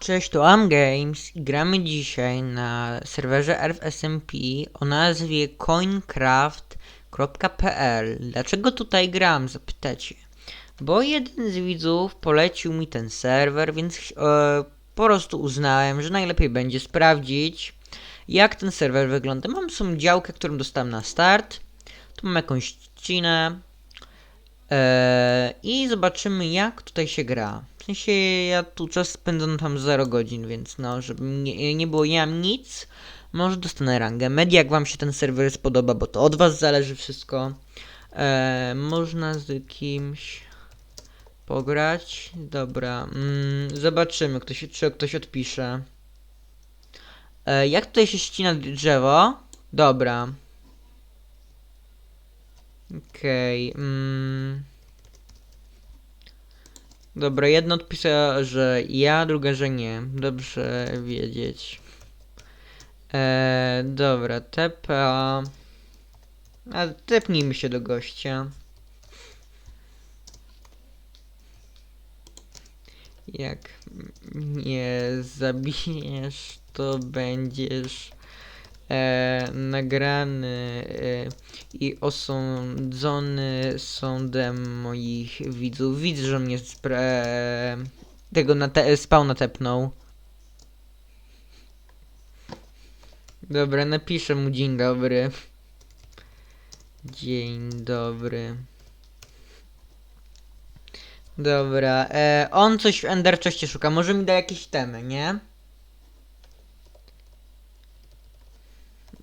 Cześć, to Am Games i gramy dzisiaj na serwerze RFSMP o nazwie coincraft.pl. Dlaczego tutaj gram, zapytacie? Bo jeden z widzów polecił mi ten serwer, więc e, po prostu uznałem, że najlepiej będzie sprawdzić, jak ten serwer wygląda. Mam sobie działkę, którą dostałem na start. Tu mam jakąś trzcinę. Eee, I zobaczymy, jak tutaj się gra. W sensie, ja tu czas spędzam tam 0 godzin, więc no, żeby nie, nie było, mam nic. Może dostanę rangę. Media, jak wam się ten serwer spodoba, bo to od was zależy wszystko. Eee, można z kimś pograć. Dobra, mm, zobaczymy, ktoś, czy ktoś odpisze. Eee, jak tutaj się ścina drzewo? Dobra. Okej. mm. Dobra, jedno odpisała, że ja, druga, że nie. Dobrze wiedzieć. Eee, dobra, tepa. A tepnijmy się do gościa. Jak mnie zabijesz, to będziesz e, nagrany e, i osądzony sądem moich widzów. Widzę, że mnie spra- tego na te- spawna tepnął. Dobra, napiszę mu dzień dobry. Dzień dobry. Dobra, e, on coś w Ender Chestie szuka. Może mi da jakieś temy, nie?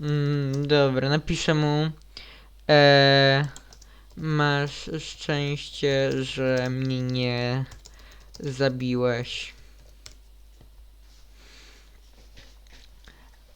Mm, dobra, napiszę mu. E, masz szczęście, że mnie nie zabiłeś.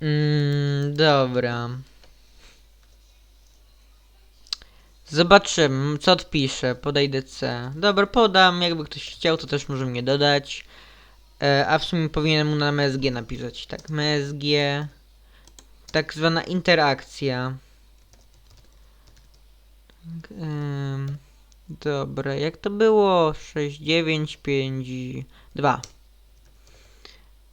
Mm, dobra. Zobaczymy, co odpiszę. Podejdę C. Dobra, podam. Jakby ktoś chciał, to też może mnie dodać. E, a w sumie powinienem mu na MSG napisać. Tak, MSG. Tak zwana interakcja. Tak, em, dobra, jak to było? 6, 9, 5, 2.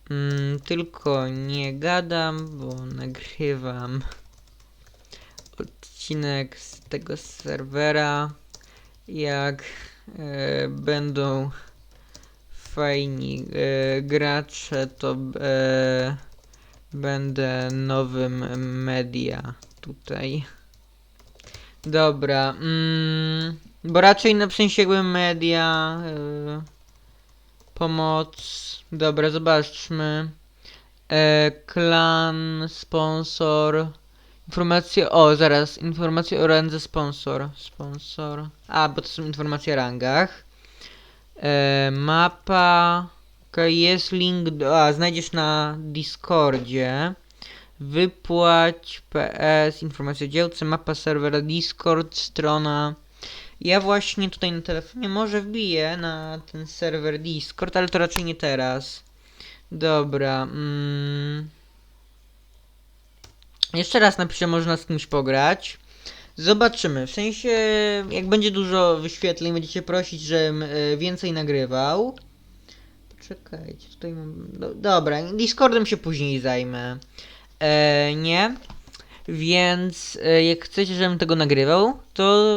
Mm, tylko nie gadam, bo nagrywam odcinek z tego serwera. Jak e, będą fajni e, gracze, to e, będę nowym media tutaj. Dobra, mm, bo raczej na w sensie jakby media, e, pomoc. Dobra, zobaczmy. E, klan, sponsor. Informacje, o zaraz, informacje o randze sponsor. Sponsor. A, bo to są informacje o rangach. E, mapa. Jest link, do, a znajdziesz na Discordzie. Wypłać PS, informacje o działce, mapa serwera Discord, strona. Ja właśnie tutaj na telefonie może wbiję na ten serwer Discord, ale to raczej nie teraz. Dobra. Mm. Jeszcze raz napiszę, można z kimś pograć. Zobaczymy. W sensie, jak będzie dużo wyświetleń, będziecie prosić, żebym e, więcej nagrywał. Czekajcie, tutaj mam. Do, dobra, Discordem się później zajmę. E, nie. Więc e, jak chcecie, żebym tego nagrywał, to.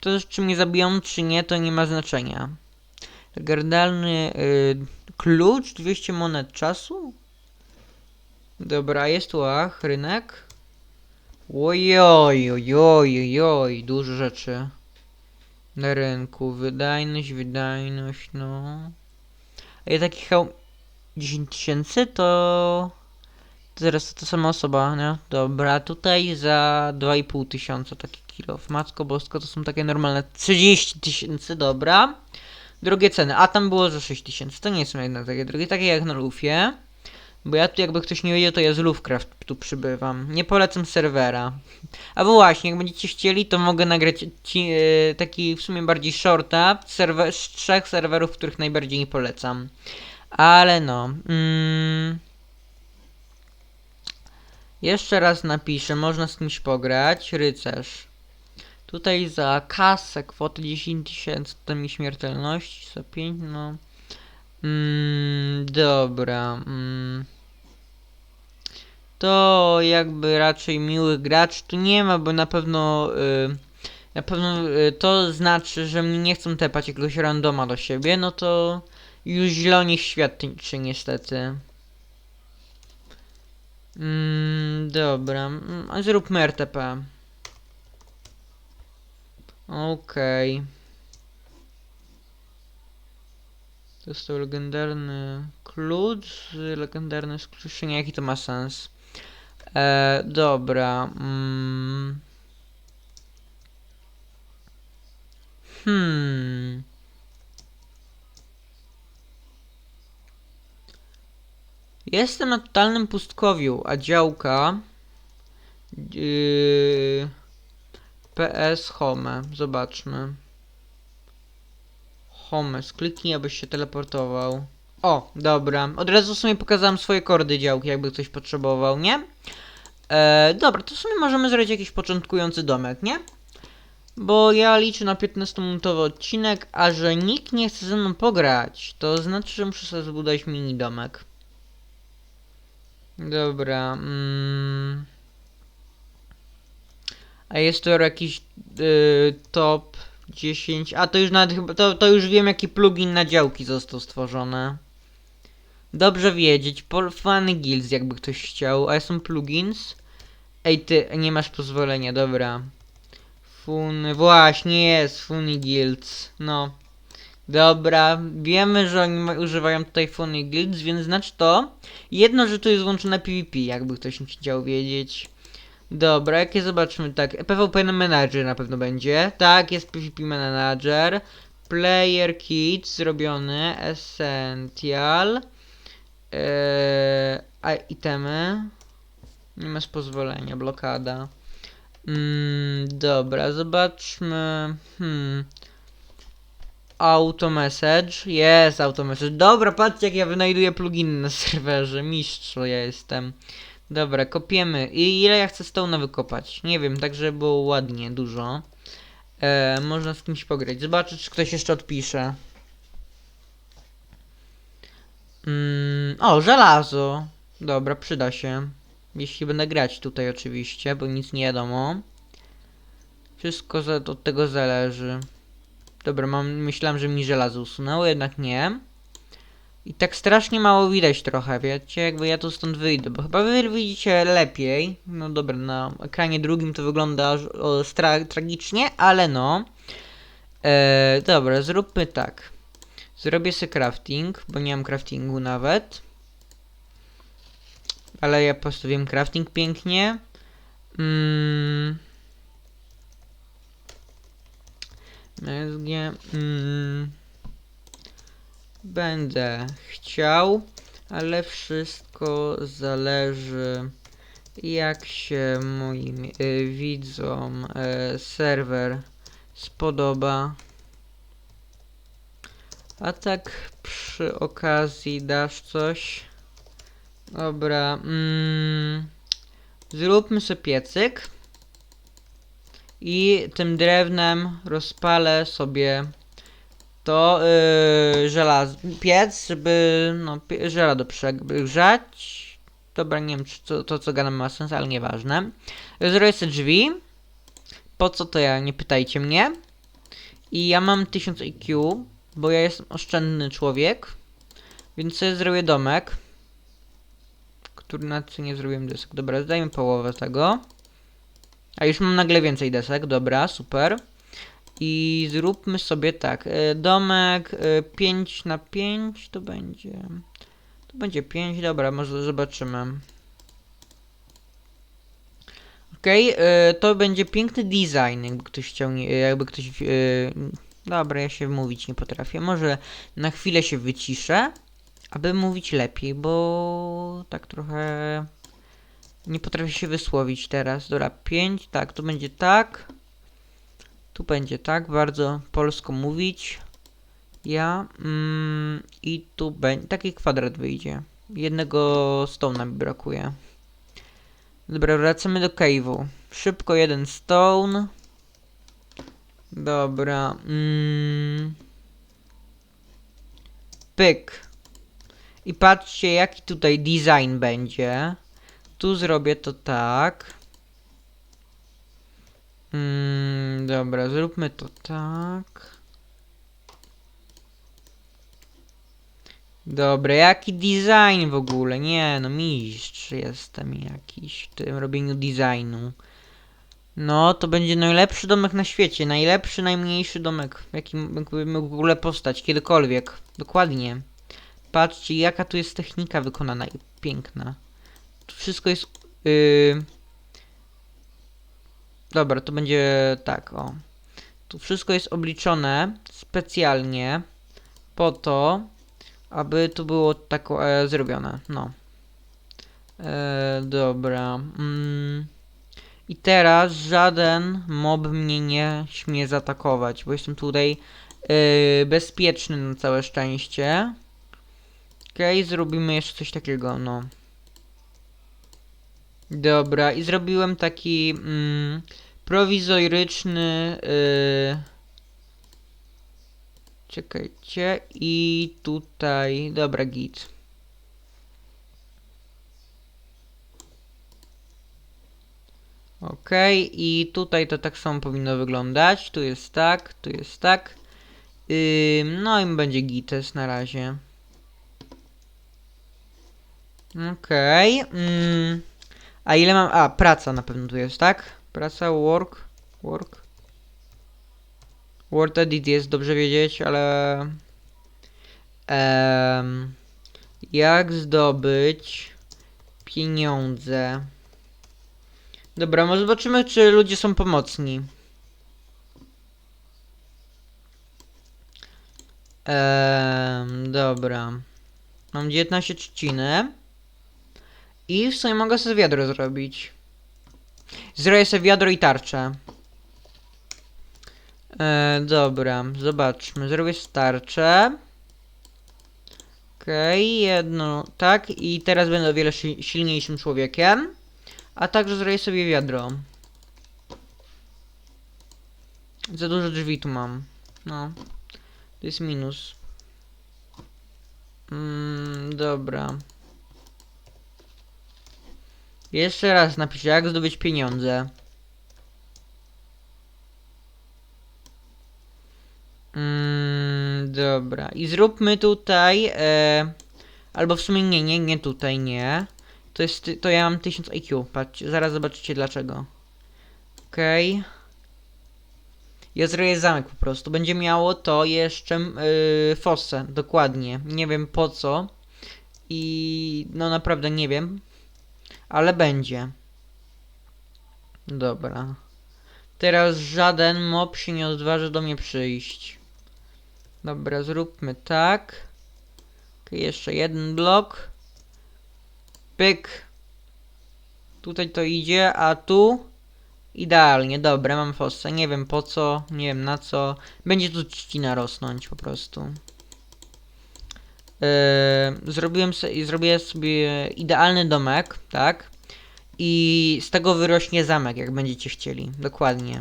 To czy mnie zabiją, czy nie, to nie ma znaczenia. Gardalny y, klucz, 200 monet czasu. Dobra, jest tu ach, rynek. Ojoj, ojoj, ojoj, dużo rzeczy. Na rynku, wydajność, wydajność, no. Taki hełm... 10 tysięcy to... to Zaraz to sama osoba, nie? Dobra, tutaj za 2,5 tysiąca taki kilo. Matko bosko, to są takie normalne 30 tysięcy, dobra. Drugie ceny, a tam było za 6 tysięcy, to nie są jednak takie drogie, takie jak na lufie. Bo ja tu jakby ktoś nie wiedział, to ja z Louvecraft tu przybywam. Nie polecam serwera. A właśnie, jak będziecie chcieli, to mogę nagrać ci, e, taki w sumie bardziej shorta serwer, z trzech serwerów, których najbardziej nie polecam. Ale no. Mm, jeszcze raz napiszę, można z kimś pograć. Rycerz. Tutaj za kasę kwotę 10 tysięcy, to mi śmiertelności, za 5, no. Mm, dobra. Mm. To jakby raczej miłych graczy tu nie ma, bo na pewno y, na pewno y, to znaczy, że mnie nie chcą tepać jakiegoś randoma do siebie, no to już źle o nich świadczy niestety. Mm, dobra, mm, a zróbmy RTP. Okej. Dostał legendarny klucz, legendarne skrzeszenie, jaki to ma sens? E, dobra. Mm. Hmm. Jestem na totalnym pustkowiu, a działka... Yy, PS Home. Zobaczmy. Home. Skliknij, abyś się teleportował. O, dobra. Od razu w sumie pokazałem swoje kordy działki, jakby ktoś potrzebował, nie? E, dobra, to w sumie możemy zrobić jakiś początkujący domek, nie? Bo ja liczę na 15-minutowy odcinek, a że nikt nie chce ze mną pograć, to znaczy, że muszę sobie zbudować mini domek. Dobra. Mm. A jest to jakiś y, top 10. A to już nawet chyba. To, to już wiem jaki plugin na działki został stworzony. Dobrze wiedzieć. Pol Funny Guilds jakby ktoś chciał. A są plugins? Ej ty, nie masz pozwolenia, dobra. Fun. Właśnie jest, Funny Guilds. No. Dobra, wiemy, że oni używają tutaj Funny Guilds, więc znaczy to jedno, że tu jest włączone PvP, jakby ktoś chciał wiedzieć. Dobra, jakie zobaczmy tak. PvP Manager na pewno będzie. Tak, jest PvP Manager. Player Kit zrobiony. Essential. A itemy. Nie masz pozwolenia, blokada. Mm, dobra, zobaczmy. Hmm. Auto message. Jest auto message. Dobra, patrzcie jak ja wynajduję pluginy na serwerze. Mistrz ja jestem. Dobra, kopiemy. I ile ja chcę stona wykopać? Nie wiem, tak żeby było ładnie, dużo. E, można z kimś pograć. Zobaczę, czy ktoś jeszcze odpisze. Mm, o, żelazo. Dobra, przyda się. Jeśli będę grać tutaj oczywiście, bo nic nie wiadomo. Wszystko za, od tego zależy. Dobra, mam, myślałem, że mi żelazo usunęło, jednak nie. I tak strasznie mało widać trochę, wiecie, jakby ja tu stąd wyjdę, bo chyba wy widzicie lepiej. No dobra, na ekranie drugim to wygląda o, tragicznie, ale no. E, dobra, zróbmy tak. Zrobię sobie crafting, bo nie mam craftingu nawet. Ale ja postawiłem crafting pięknie. Mm. Mm. Będę chciał, ale wszystko zależy jak się moim y, widzom y, serwer spodoba. A tak przy okazji dasz coś. Dobra, mm, zróbmy sobie piecyk. I tym drewnem rozpalę sobie to yy, żelaz, piec, żeby no, pie, żelazo przegrzać. Dobra, nie wiem, czy to, to co gadam ma sens, ale nieważne. Zrobię sobie drzwi. Po co to ja, nie pytajcie mnie. I ja mam 1000 IQ, bo ja jestem oszczędny człowiek. Więc sobie zrobię domek. Który na co nie zrobiłem desek. Dobra, zdajmy połowę tego. A już mam nagle więcej desek, dobra, super. I zróbmy sobie tak, e, domek e, 5 na 5 to będzie... To będzie 5, dobra, może zobaczymy. Okej, e, to będzie piękny design, jakby ktoś chciał, jakby ktoś... Dobra, ja się mówić nie potrafię. Może na chwilę się wyciszę, aby mówić lepiej, bo tak trochę... Nie potrafię się wysłowić teraz. Dobra, 5, tak, tu będzie tak. Tu będzie tak, bardzo polsko mówić. Ja. Mm, I tu będzie. Taki kwadrat wyjdzie. Jednego stona mi brakuje. Dobra, wracamy do cave'u. Szybko jeden stone. Dobra. Mm. Pyk. I patrzcie, jaki tutaj design będzie. Tu zrobię to tak. Mm, dobra, zróbmy to tak. Dobra, jaki design w ogóle? Nie, no mistrz jestem jakiś w tym robieniu designu. No, to będzie najlepszy domek na świecie. Najlepszy, najmniejszy domek, jaki mógłby mógł w ogóle powstać kiedykolwiek. Dokładnie. Patrzcie, jaka tu jest technika wykonana i piękna. Tu wszystko jest... Yy... Dobra, to będzie tak, o. Tu wszystko jest obliczone specjalnie po to, aby tu było tak e, zrobione. No. E, dobra. Mm. I teraz żaden mob mnie nie śmie zaatakować, bo jestem tutaj e, bezpieczny na całe szczęście. Okej, zrobimy jeszcze coś takiego, no. Dobra, i zrobiłem taki mm, prowizoryczny. Yy, czekajcie, i tutaj. Dobra, git. Okej, i tutaj to tak samo powinno wyglądać. Tu jest tak, tu jest tak. Ym, no i będzie gites na razie. Okej. mm. A ile mam. A, praca na pewno tu jest, tak? Praca, work. Work. Word edit jest dobrze wiedzieć, ale. Em, jak zdobyć pieniądze? Dobra, może zobaczymy, czy ludzie są pomocni. Em, dobra. Mam 19 trzciny. I w sumie mogę sobie wiadro zrobić. Zrobię sobie wiadro i tarczę. E, dobra, zobaczmy. Zrobię starczę. Okej, jedno, tak. I teraz będę o wiele si silniejszym człowiekiem. A także zrobię sobie wiadro. Za dużo drzwi tu mam. No. To jest minus. Mm, dobra. Jeszcze raz napiszę, jak zdobyć pieniądze. Mm, dobra. I zróbmy tutaj. E, albo w sumie nie, nie, nie tutaj, nie. To jest, to ja mam 1000 IQ. Patrz, zaraz zobaczycie dlaczego. Okej. Okay. Ja zrobię zamek po prostu. Będzie miało to jeszcze yy, fossę, dokładnie. Nie wiem po co. I no naprawdę nie wiem. Ale będzie. Dobra. Teraz żaden mob się nie odważy do mnie przyjść. Dobra, zróbmy tak. Okay, jeszcze jeden blok. Pyk. Tutaj to idzie, a tu idealnie. Dobra, mam fossę. Nie wiem po co, nie wiem na co. Będzie tu trzcina rosnąć po prostu. Yy, zrobiłem, se, zrobiłem sobie idealny domek, tak? I z tego wyrośnie zamek, jak będziecie chcieli. Dokładnie.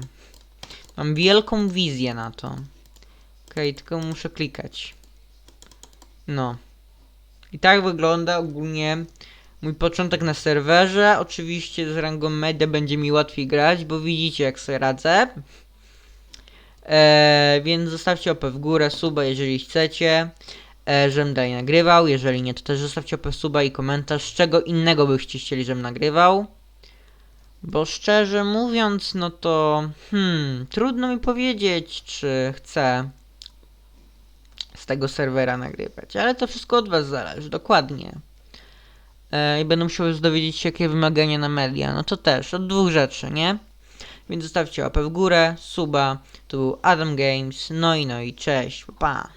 Mam wielką wizję na to. Okej, okay, tylko muszę klikać. No. I tak wygląda ogólnie mój początek na serwerze. Oczywiście z rangą media będzie mi łatwiej grać, bo widzicie jak sobie radzę. Eee, więc zostawcie opę w górę, suba jeżeli chcecie e, żebym dalej nagrywał. Jeżeli nie, to też zostawcie opę suba i komentarz, czego innego byście chcieli, żebym nagrywał. Bo szczerze mówiąc, no to hmm, trudno mi powiedzieć, czy chcę z tego serwera nagrywać, ale to wszystko od was zależy, dokładnie. E, I będę musiał już dowiedzieć się, jakie wymagania na media, no to też, od dwóch rzeczy, nie? Więc zostawcie łapę w górę, suba, tu był Adam Games, no i no i cześć, pa.